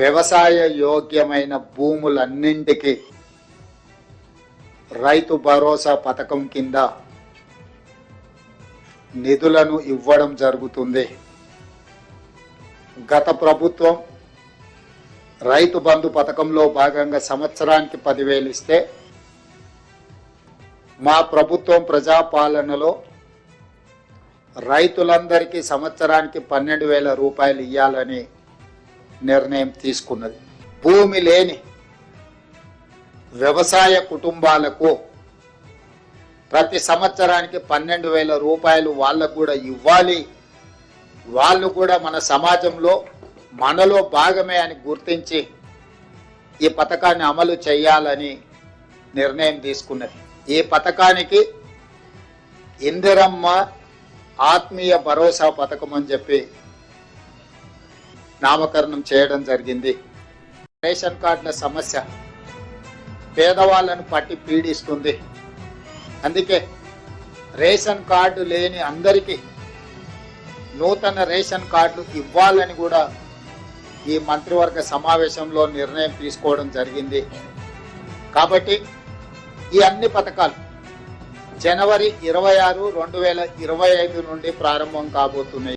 వ్యవసాయ యోగ్యమైన భూములన్నింటికి రైతు భరోసా పథకం కింద నిధులను ఇవ్వడం జరుగుతుంది. గత ప్రభుత్వం రైతు బంధు పథకంలో భాగంగా సంవత్సరానికి పదివేలు ఇస్తే మా ప్రభుత్వం ప్రజాపాలనలో రైతులందరికీ సంవత్సరానికి పన్నెండు వేల రూపాయలు ఇవ్వాలని నిర్ణయం తీసుకున్నది. భూమి లేని వ్యవసాయ కుటుంబాలకు ప్రతి సంవత్సరానికి పన్నెండు వేల రూపాయలు వాళ్ళకు కూడా ఇవ్వాలి. వాళ్ళు కూడా మన సమాజంలో మనలో భాగమే అని గుర్తించి ఈ పథకాన్ని అమలు చేయాలని నిర్ణయం తీసుకున్నది. ఈ పథకానికి ఇందిరమ్మ ఆత్మీయ భరోసా పథకం అని చెప్పి నామకరణం చేయడం జరిగింది. రేషన్ కార్డుల సమస్య పేదవాళ్ళను పట్టి పీడిస్తుంది. అందుకే రేషన్ కార్డు లేని అందరికీ నూతన రేషన్ కార్డులు ఇవ్వాలని కూడా ఈ మంత్రివర్గ సమావేశంలో నిర్ణయం తీసుకోవడం జరిగింది. కాబట్టి ఈ అన్ని పథకాలు జనవరి ఇరవై ఆరు రెండు వేల ఇరవై ఐదు నుండి ప్రారంభం కాబోతున్నాయి.